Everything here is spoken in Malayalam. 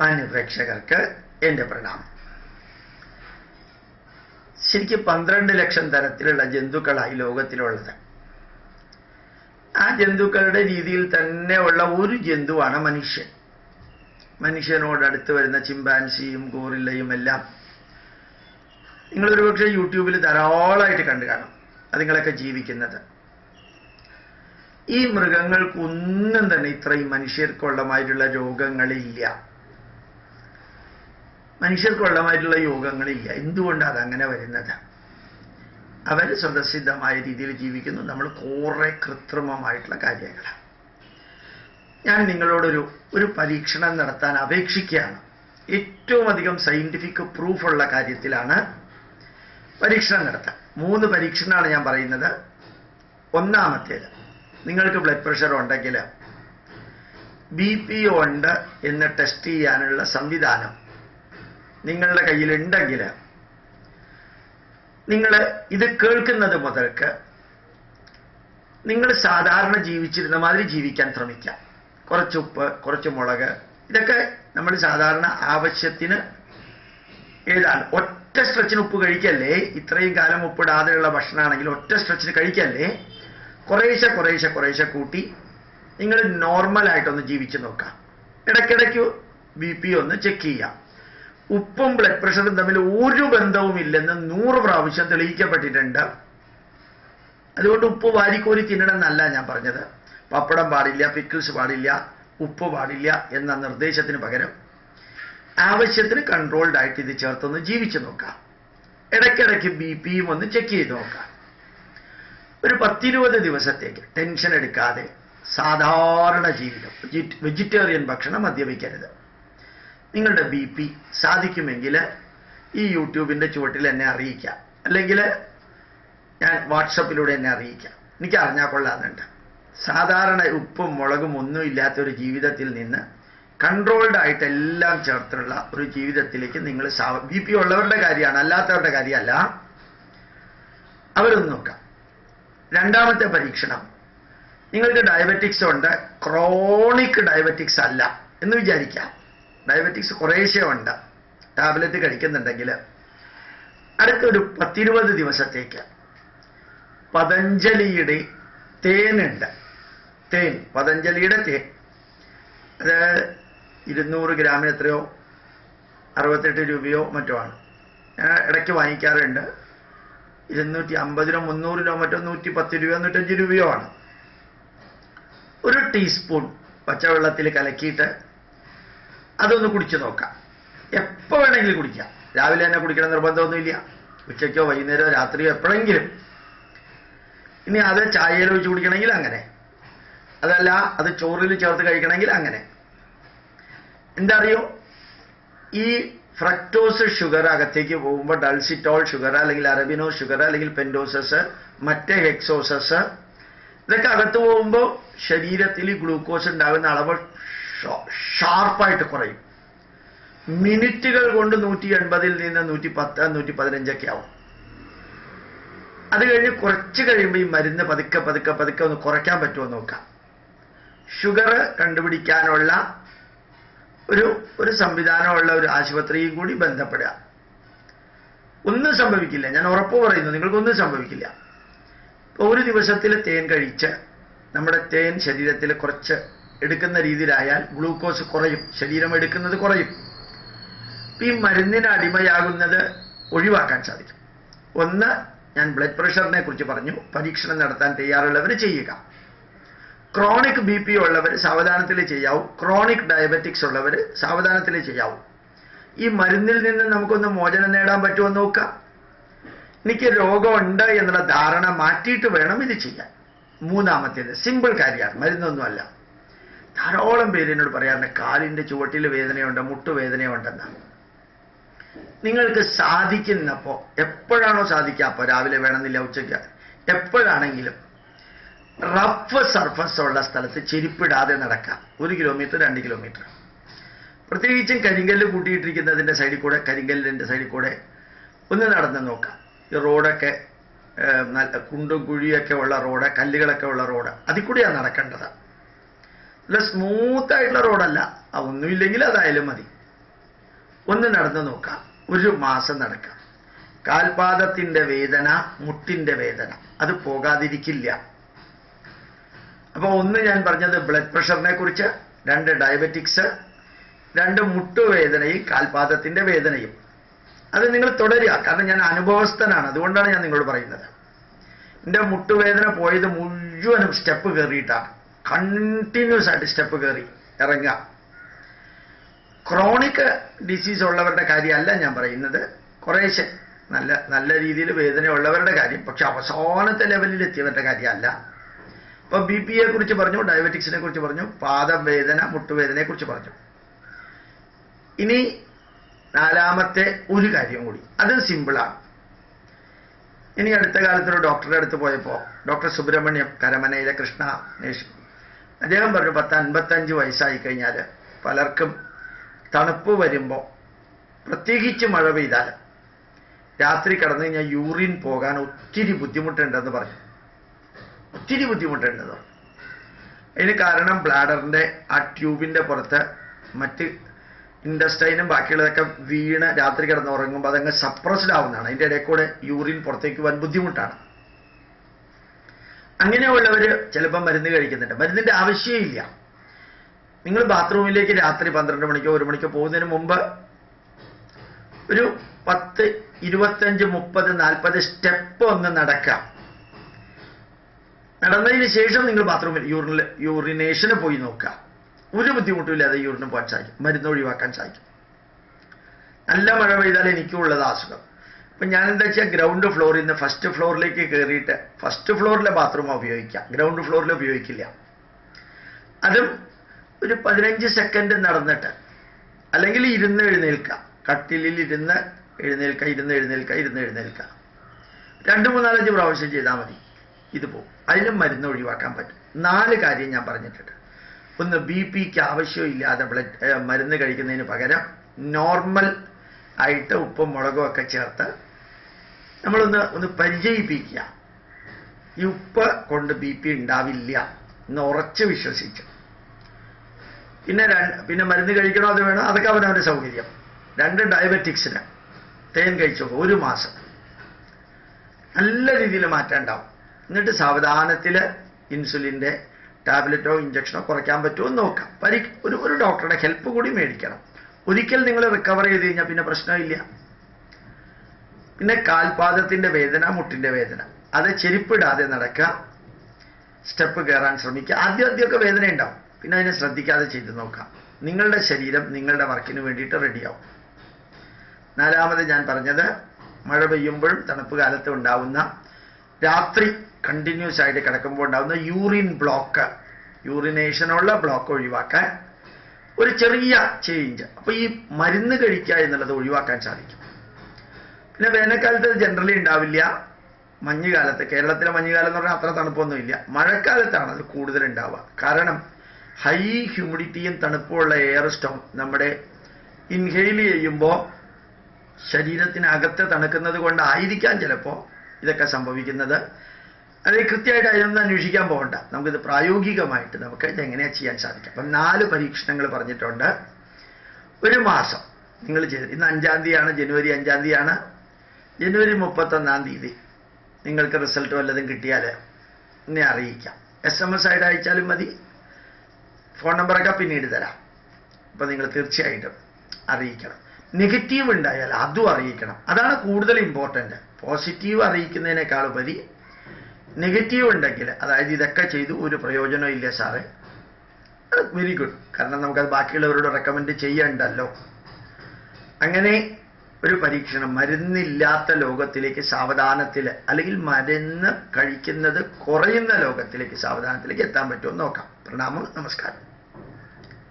മാന്യ പ്രേക്ഷകർക്ക് എന്റെ പ്രണാമം. ശരിക്കും പന്ത്രണ്ട് ലക്ഷം തരത്തിലുള്ള ജന്തുക്കളായി ലോകത്തിലുള്ളത്. ആ ജന്തുക്കളുടെ രീതിയിൽ തന്നെ ഉള്ള ഒരു ജന്തുവാണ് മനുഷ്യൻ. മനുഷ്യനോട് അടുത്ത് വരുന്ന ചിമ്പാൻസിയും ഗോറില്ലയും എല്ലാം നിങ്ങളൊരു പക്ഷേ യൂട്യൂബിൽ ധാരാളമായിട്ട് കണ്ടു കാണും. അതുങ്ങളൊക്കെ ജീവിക്കുന്നത്. ഈ മൃഗങ്ങൾക്കൊന്നും തന്നെ ഇത്രയും മനുഷ്യർക്കുള്ളമായിട്ടുള്ള രോഗങ്ങളില്ല. മനുഷ്യർക്കുള്ളമായിട്ടുള്ള യോഗങ്ങളില്ല. എന്തുകൊണ്ടാണ് അതങ്ങനെ വരുന്നത്? അവർ സ്വതസിദ്ധമായ രീതിയിൽ ജീവിക്കുന്നു. നമ്മൾ കുറെ കൃത്രിമമായിട്ടുള്ള കാര്യങ്ങളാണ് ഞാൻ നിങ്ങളോടൊരു ഒരു പരീക്ഷണം നടത്താൻ അപേക്ഷിക്കുകയാണ്. ഏറ്റവും അധികം സയന്റിഫിക് പ്രൂഫുള്ള കാര്യത്തിലാണ് പരീക്ഷണം നടത്താൻ. മൂന്ന് പരീക്ഷണമാണ് ഞാൻ പറയുന്നത്. ഒന്നാമത്തേത് നിങ്ങൾക്ക് ബ്ലഡ് പ്രഷർ ഉണ്ടെങ്കിൽ ബി പി ഉണ്ട് എന്ന് ടെസ്റ്റ് ചെയ്യാനുള്ള സംവിധാനം. നിങ്ങളുടെ കയ്യിലുണ്ടെങ്കിൽ നിങ്ങൾ ഇത് കേൾക്കുന്നത് മുതൽക്ക് നിങ്ങൾ സാധാരണ ജീവിച്ചിരുന്ന മാതിരി ജീവിക്കാൻ ശ്രമിക്കാം കുറച്ച് ഉപ്പ് കുറച്ച് മുളക് ഇതൊക്കെ നമ്മൾ സാധാരണ ആവശ്യത്തിന് ഏതാണ് ഒറ്റ സ്ട്രെച്ചിന് ഉപ്പ് കഴിക്കല്ലേ? ഇത്രയും കാലം ഉപ്പിടാതെയുള്ള ഭക്ഷണമാണെങ്കിൽ ഒറ്റ സ്ട്രെച്ചിന് കഴിക്കല്ലേ? കുറേശ്ശെ കുറേശ്ശെ കുറേശ്ശെ കൂട്ടി നിങ്ങൾ നോർമലായിട്ടൊന്ന് ജീവിച്ച് നോക്കാം ഇടയ്ക്കിടയ്ക്ക് ബി പി ഒന്ന് ചെക്ക് ചെയ്യാം ഉപ്പും ബ്ലഡ് പ്രഷറും തമ്മിൽ ഒരു ബന്ധവുമില്ലെന്ന് നൂറ് പ്രാവശ്യം തെളിയിക്കപ്പെട്ടിട്ടുണ്ട്. അതുകൊണ്ട് ഉപ്പ് വാരിക്കോരി തിന്നണം എന്നല്ല ഞാൻ പറഞ്ഞത്. പപ്പടം പാടില്ല പിക്കിൾസ് പാടില്ല ഉപ്പ് പാടില്ല എന്ന നിർദ്ദേശത്തിന് പകരം ആവശ്യത്തിന് കൺട്രോൾഡ് ആയിട്ട് ഇത് ചേർത്തൊന്ന് ജീവിച്ചു നോക്കാം. ഇടയ്ക്കിടയ്ക്ക് ബി പിയും ഒന്ന് ചെക്ക് ചെയ്ത് നോക്കാം. ഒരു പത്തിരുപത് ദിവസത്തേക്ക് ടെൻഷൻ എടുക്കാതെ സാധാരണ ജീവിതം. വെജിറ്റേറിയൻ ഭക്ഷണം മദ്യപിക്കരുത്. നിങ്ങളുടെ ബി പി സാധിക്കുമെങ്കിൽ ഈ യൂട്യൂബിന്റെ ചുവട്ടിൽ എന്നെ അറിയിക്കാം. അല്ലെങ്കിൽ ഞാൻ വാട്സപ്പിലൂടെ എന്നെ അറിയിക്കാം. എനിക്ക് അറിഞ്ഞാൽ കൊള്ളാമെന്നുണ്ട്. സാധാരണ ഉപ്പും മുളകും ഒന്നും ഇല്ലാത്ത ഒരു ജീവിതത്തിൽ നിന്ന് കൺട്രോൾഡ് ആയിട്ട് എല്ലാം ചേർത്തുള്ള ഒരു ജീവിതത്തിലേക്ക് നിങ്ങൾ ബി പി ഉള്ളവരുടെ കാര്യമാണ് അല്ലാത്തവരുടെ കാര്യമല്ല. അവരൊന്ന് നോക്കാം. രണ്ടാമത്തെ പരീക്ഷണം. നിങ്ങൾക്ക് ഡയബറ്റിക്സ് ഉണ്ട്. ക്രോണിക് ഡയബറ്റിക്സ് അല്ല എന്ന് വിചാരിക്കാം. ഡയബറ്റിക്സ് കുറേശ്ശേ ഉണ്ട്. ടാബ്ലറ്റ് കഴിക്കുന്നുണ്ടെങ്കിൽ അടുത്തൊരു പത്തിരുപത് ദിവസത്തേക്ക്. പതഞ്ജലിയുടെ തേനുണ്ട്. തേൻ പതഞ്ജലിയുടെ തേൻ. അത് ഇരുന്നൂറ് ഗ്രാമിന് എത്രയോ? അറുപത്തെട്ട് രൂപയോ മറ്റോ ആണ്. ഞാൻ ഇടയ്ക്ക് വാങ്ങിക്കാറുണ്ട്. ഇരുന്നൂറ്റി അമ്പതിനോ മുന്നൂറിനോ മറ്റോ നൂറ്റി പത്ത് രൂപയോ നൂറ്റഞ്ച് രൂപയോ ആണ്. ഒരു ടീസ്പൂൺ പച്ചവെള്ളത്തിൽ കലക്കിയിട്ട് അതൊന്ന് കുടിച്ചു നോക്കാം. എപ്പോൾ വേണമെങ്കിലും കുടിക്കാം. രാവിലെ തന്നെ കുടിക്കണം നിർബന്ധമൊന്നുമില്ല. ഉച്ചയ്ക്കോ വൈകുന്നേരമോ രാത്രിയോ എപ്പോഴെങ്കിലും. ഇനി അത് ചായയിൽ ഒഴിച്ച് കുടിക്കണമെങ്കിൽ അങ്ങനെ. അതല്ല അത് ചോറിൽ ചേർത്ത് കഴിക്കണമെങ്കിൽ അങ്ങനെ. എന്താ അറിയോ ഈ ഫ്രക്ടോസ് ഷുഗർ അകത്തേക്ക് പോകുമ്പോൾ ഡൾസിറ്റോൾ ഷുഗർ അല്ലെങ്കിൽ അറബിനോ ഷുഗർ അല്ലെങ്കിൽ പെൻഡോസസ് മറ്റേ ഹെക്സോസസ് ഇതൊക്കെ അകത്ത് പോകുമ്പോൾ ശരീരത്തിൽ ഗ്ലൂക്കോസ് ഉണ്ടാകുന്ന അളവ് ഷാർപ്പായിട്ട് കുറയും. മിനിറ്റുകൾ കൊണ്ട് നൂറ്റി എൺപതിൽ നിന്ന് നൂറ്റി പത്ത് നൂറ്റി പതിനഞ്ചൊക്കെ ആവും അത് കഴിഞ്ഞ് കുറച്ച് കഴിയുമ്പോൾ ഈ മരുന്ന് പതുക്കെ പതുക്കെ പതുക്കെ ഒന്ന് കുറയ്ക്കാൻ പറ്റുമോ നോക്കാം. ഷുഗർ കണ്ടുപിടിക്കാനുള്ള ഒരു ഒരു സംവിധാനമുള്ള ഒരു ആശുപത്രിയും കൂടി ബന്ധപ്പെടുക. ഒന്നും സംഭവിക്കില്ല. ഞാൻ ഉറപ്പ് പറയുന്നു നിങ്ങൾക്കൊന്നും സംഭവിക്കില്ല. ഒരു ദിവസത്തിൽ തേൻ കഴിച്ച് നമ്മുടെ തേൻ ശരീരത്തിൽ കുറച്ച് എടുക്കുന്ന രീതിയിലായാൽ ഗ്ലൂക്കോസ് കുറയും ശരീരം എടുക്കുന്നത് കുറയും. ഈ മരുന്നിന് അടിമയാകുന്നത് ഒഴിവാക്കാൻ സാധിക്കും. ഒന്ന് ഞാൻ ബ്ലഡ് പ്രഷറിനെ കുറിച്ച് പറഞ്ഞു. പരീക്ഷണം നടത്താൻ തയ്യാറുള്ളവർ ചെയ്യുക. ക്രോണിക് ബി പി ഉള്ളവർ സാവധാനത്തിൽ ചെയ്യാവും. ക്രോണിക് ഡയബറ്റിക്സ് ഉള്ളവർ സാവധാനത്തിൽ ചെയ്യാവും. ഈ മരുന്നിൽ നിന്ന് നമുക്കൊന്ന് മോചനം നേടാൻ പറ്റുമോ നോക്കാം എനിക്ക് രോഗമുണ്ട് എന്നുള്ള ധാരണ മാറ്റിയിട്ട് വേണം ഇത് ചെയ്യാൻ. മൂന്നാമത്തേത് സിമ്പിൾ കാര്യമാണ്. മരുന്നൊന്നുമല്ല. ധാരാളം പേര് എന്നോട് പറയാറുണ്ട് കാലിന്റെ ചുവട്ടിൽ വേദനയുണ്ട് മുട്ടുവേദനയുണ്ടെന്നാണ് നിങ്ങൾക്ക് സാധിക്കുന്നപ്പോൾ എപ്പോഴാണോ സാധിക്കുക? അപ്പോൾ രാവിലെ വേണമെന്നില്ല ഉച്ചയ്ക്ക്. എപ്പോഴാണെങ്കിലും റഫ് സർഫസ് ഉള്ള സ്ഥലത്ത് ചെരുപ്പിടാതെ നടക്കാം ഒരു കിലോമീറ്റർ രണ്ട് കിലോമീറ്റർ. പ്രത്യേകിച്ചും കരിങ്കല്ല് കൂട്ടിയിട്ടിരിക്കുന്നതിന്റെ സൈഡിൽ കൂടെ കരിങ്കല്ലിന്റെ സൈഡിൽ കൂടെ ഒന്ന് നടന്ന് നോക്കാം. ഈ റോഡൊക്കെ നല്ല കുണ്ടും കുഴിയൊക്കെ ഉള്ള റോഡ് കല്ലുകളൊക്കെ ഉള്ള റോഡ്. അതിൽ കൂടിയാണ് നടക്കേണ്ടത്. നല്ല സ്മൂത്ത് ആയിട്ടുള്ള റോഡല്ല ഒന്നുമില്ലെങ്കിൽ അതായാലും മതി. ഒന്ന് നടന്നു നോക്കാം. ഒരു മാസം നടക്കാം. കാൽപാദത്തിന്റെ വേദന മുട്ടിന്റെ വേദന. അത് പോകാതിരിക്കില്ല. അപ്പൊ ഒന്ന് ഞാൻ പറഞ്ഞത് ബ്ലഡ് പ്രഷറിനെ കുറിച്ച് രണ്ട് ഡയബറ്റിക്സ് രണ്ട് മുട്ടുവേദനയും കാൽപാദത്തിന്റെ വേദനയും. അത് നിങ്ങൾ തുടരുക. കാരണം ഞാൻ അനുഭവസ്ഥനാണ്. അതുകൊണ്ടാണ് ഞാൻ നിങ്ങളോട് പറയുന്നത്. എന്റെ മുട്ടുവേദന പോയത് മുഴുവനും സ്റ്റെപ്പ് കയറിയിട്ടാണ്. കണ്ടിന്യൂസ് ആയിട്ട് സ്റ്റെപ്പ് കയറി ഇറങ്ങുക. ക്രോണിക് ഡിസീസ് ഉള്ളവരുടെ കാര്യമല്ല ഞാൻ പറയുന്നത്. കുറേശ്ശെ നല്ല നല്ല രീതിയിൽ വേദനയുള്ളവരുടെ കാര്യം പക്ഷെ അവസാനത്തെ ലെവലിൽ എത്തിയവരുടെ കാര്യമല്ല. ഇപ്പൊ ബി പി കുറിച്ച് പറഞ്ഞു ഡയബറ്റിക്സിനെ കുറിച്ച് പറഞ്ഞു പാദവേദന മുട്ടുവേദനയെ കുറിച്ച് പറഞ്ഞു. ഇനി നാലാമത്തെ ഒരു കാര്യം കൂടി. അത് സിമ്പിളാണ് ഇനി അടുത്ത കാലത്തൊരു ഡോക്ടറുടെ അടുത്ത് പോയപ്പോൾ ഡോക്ടർ സുബ്രഹ്മണ്യം കരമനയിലെ കൃഷ്ണ നേഷ് അദ്ദേഹം പറഞ്ഞു പത്ത് അൻപത്തഞ്ച് വയസ്സായി കഴിഞ്ഞാൽ പലർക്കും തണുപ്പ് വരുമ്പോൾ പ്രത്യേകിച്ച് മഴ പെയ്താൽ രാത്രി കടന്നു കഴിഞ്ഞാൽ യൂറിൻ പോകാൻ ഒത്തിരി ബുദ്ധിമുട്ടുണ്ടെന്ന് പറഞ്ഞു. ഒത്തിരി ബുദ്ധിമുട്ടുണ്ടെന്ന് പറഞ്ഞു. അതിന് കാരണം ബ്ലാഡറിന്റെ ആ ട്യൂബിന്റെ പുറത്ത് മറ്റ് ഇൻഡസ്റ്റൈനും ബാക്കിയുള്ളതൊക്കെ വീണ് രാത്രി കിടന്ന് ഉറങ്ങുമ്പോൾ അതങ്ങ് സപ്രസ്ഡ് ആവുന്നതാണ്. അതിന്റെ ഇടയിൽ കൂടെ യൂറിൻ പുറത്തേക്ക് വൻ ബുദ്ധിമുട്ടാണ്. അങ്ങനെയുള്ളവര് ചിലപ്പം മരുന്ന് കഴിക്കുന്നുണ്ട്. മരുന്നിന്റെ ആവശ്യമില്ല. നിങ്ങൾ ബാത്റൂമിലേക്ക് രാത്രി പന്ത്രണ്ട് മണിക്കോ ഒരു മണിക്കോ പോകുന്നതിന് മുമ്പ് ഒരു പത്ത് ഇരുപത്തഞ്ച് മുപ്പത് നാൽപ്പത് സ്റ്റെപ്പ് ഒന്ന് നടക്കാം. നടന്നതിന് ശേഷം നിങ്ങൾ ബാത്റൂമിൽ യൂറിനിൽ യൂറിനേഷന് പോയി നോക്കുക. ഒരു ബുദ്ധിമുട്ടുമില്ലാതെ യൂറിന് പോകാൻ സാധിക്കും. മരുന്ന് ഒഴിവാക്കാൻ സാധിക്കും. നല്ല മഴ പെയ്താൽ എനിക്കും ഉള്ളത് അസുഖം. അപ്പൊ ഞാൻ എന്താ വെച്ചാൽ ഗ്രൗണ്ട് ഫ്ലോറിൽ നിന്ന് ഫസ്റ്റ് ഫ്ലോറിലേക്ക് കയറിയിട്ട് ഫസ്റ്റ് ഫ്ലോറിലെ ബാത്റൂം ഉപയോഗിക്കാം ഗ്രൗണ്ട് ഫ്ലോറിൽ ഉപയോഗിക്കില്ല. അതും ഒരു പതിനഞ്ച് സെക്കൻഡ് നടന്നിട്ട് അല്ലെങ്കിൽ ഇരുന്ന് എഴുന്നേൽക്കുക. കട്ടിലിൽ ഇരുന്ന് എഴുന്നേൽക്കുക ഇരുന്ന് എഴുന്നേൽക്കുക ഇരുന്ന് എഴുന്നേൽക്കുക. രണ്ട് മൂന്നാലഞ്ച് പ്രാവശ്യം ചെയ്താൽ മതി. ഇത് പോകും. അതിലും മരുന്ന് ഒഴിവാക്കാൻ പറ്റും. നാല് കാര്യം ഞാൻ പറഞ്ഞിട്ടുണ്ട്. ഒന്ന് ബി പിക്ക് ആവശ്യമില്ലാതെ ബ്ലഡ് മരുന്ന് കഴിക്കുന്നതിന് പകരം നോർമൽ ആയിട്ട് ഉപ്പും മുളകും ഒക്കെ ചേർത്ത് നമ്മളൊന്ന് ഒന്ന് പരിചയിപ്പിക്കുക. ഈ ഉപ്പ് കൊണ്ട് ബി പി ഉണ്ടാവില്ല എന്ന് ഉറച്ച് വിശ്വസിച്ചു. പിന്നെ പിന്നെ മരുന്ന് കഴിക്കണോ അത് വേണോ? അതൊക്കെ അവനവന്റെ സൗകര്യം. രണ്ട് ഡയബറ്റിക്സിന്. തേൻ കഴിച്ചു? ഒരു മാസം. നല്ല രീതിയിൽ മാറ്റം ഉണ്ടാവും എന്നിട്ട് സാവധാനത്തിൽ ഇൻസുലിന്റെ ടാബ്ലറ്റോ ഇഞ്ചക്ഷനോ കുറയ്ക്കാൻ പറ്റുമോ നോക്കാം. പരി ഒരു ഒരു ഡോക്ടറുടെ ഹെൽപ്പ് കൂടി മേടിക്കണം. ഒരിക്കൽ നിങ്ങൾ റിക്കവർ ചെയ്ത് കഴിഞ്ഞാൽ പിന്നെ പ്രശ്നമില്ല. പിന്നെ കാൽപാദത്തിന്റെ വേദന മുട്ടിന്റെ വേദന. അത് ചെരുപ്പിടാതെ നടക്കുക സ്റ്റെപ്പ് കയറാൻ ശ്രമിക്കുക. ആദ്യം ആദ്യമൊക്കെ വേദന ഉണ്ടാവും. പിന്നെ അതിനെ ശ്രദ്ധിക്കാതെ ചെയ്ത് നോക്കാം നിങ്ങളുടെ ശരീരം നിങ്ങളുടെ വർക്കിന് വേണ്ടിയിട്ട് റെഡിയാവും നാലാമത് ഞാൻ പറഞ്ഞത് മഴ പെയ്യുമ്പോഴും തണുപ്പ് കാലത്ത് ഉണ്ടാവുന്ന രാത്രി കണ്ടിന്യൂസ് ആയിട്ട് കിടക്കുമ്പോൾ ഉണ്ടാവുന്ന യൂറിൻ ബ്ലോക്ക് യൂറിനേഷനുള്ള ബ്ലോക്ക് ഒഴിവാക്കാൻ ഒരു ചെറിയ ചേഞ്ച് അപ്പോൾ ഈ മരുന്ന് കഴിക്കുക എന്നുള്ളത് ഒഴിവാക്കാൻ സാധിക്കും. പിന്നെ വേനൽക്കാലത്ത് ജനറലി ഉണ്ടാവില്ല. മഞ്ഞുകാലത്ത്. കേരളത്തിലെ മഞ്ഞുകാലം എന്ന് പറഞ്ഞാൽ അത്ര തണുപ്പൊന്നുമില്ല. മഴക്കാലത്താണ് അത് കൂടുതൽ ഉണ്ടാവുക. കാരണം ഹൈ ഹ്യൂമിഡിറ്റിയും തണുപ്പുമുള്ള എയർ സ്റ്റോം നമ്മുടെ ഇൻഹെയിൽ ചെയ്യുമ്പോൾ ശരീരത്തിനകത്ത് തണുക്കുന്നത് കൊണ്ടായിരിക്കാം ചിലപ്പോൾ ഇതൊക്കെ സംഭവിക്കുന്നത്. അതായത് കൃത്യമായിട്ട് അതിനൊന്നും അന്വേഷിക്കാൻ പോകണ്ട. നമുക്കിത് പ്രായോഗികമായിട്ട് നമുക്ക് എങ്ങനെയാ ചെയ്യാൻ സാധിക്കും അപ്പം നാല് പരീക്ഷണങ്ങൾ പറഞ്ഞിട്ടുണ്ട്. ഒരു മാസം. നിങ്ങൾ ചെയ്ത് ഇന്ന് അഞ്ചാം തീയതിയാണ് ജനുവരി അഞ്ചാം തീയതിയാണ്. ജനുവരി മുപ്പത്തൊന്നാം തീയതി. നിങ്ങൾക്ക് റിസൾട്ട് വല്ലതും കിട്ടിയാൽ എന്നെ അറിയിക്കാം. എസ് എം എസ് ആയിട്ട് അയച്ചാലും മതി. ഫോൺ നമ്പറൊക്കെ പിന്നീട് തരാം. അപ്പം നിങ്ങൾ തീർച്ചയായിട്ടും അറിയിക്കണം. നെഗറ്റീവ് ഉണ്ടായാൽ അതും അറിയിക്കണം. അതാണ് കൂടുതൽ ഇമ്പോർട്ടന്റ് പോസിറ്റീവ് അറിയിക്കുന്നതിനേക്കാൾ ഉപരി നെഗറ്റീവ് ഉണ്ടെങ്കിൽ അതായത് ഇതൊക്കെ ചെയ്തു ഒരു പ്രയോജനം ഇല്ല സാറേ. വെരി ഗുഡ് കാരണം നമുക്കത് ബാക്കിയുള്ളവരോട് റെക്കമെൻഡ് ചെയ്യണ്ടല്ലോ. അങ്ങനെ ഒരു പരീക്ഷണം മരുന്നില്ലാത്ത ലോകത്തിലേക്ക് സാവധാനത്തിൽ അല്ലെങ്കിൽ മരുന്ന് കഴിക്കുന്നത് കുറയുന്ന ലോകത്തിലേക്ക് സാവധാനത്തിലേക്ക് എത്താൻ പറ്റുമോ നോക്കാം. പ്രണാമം നമസ്കാരം.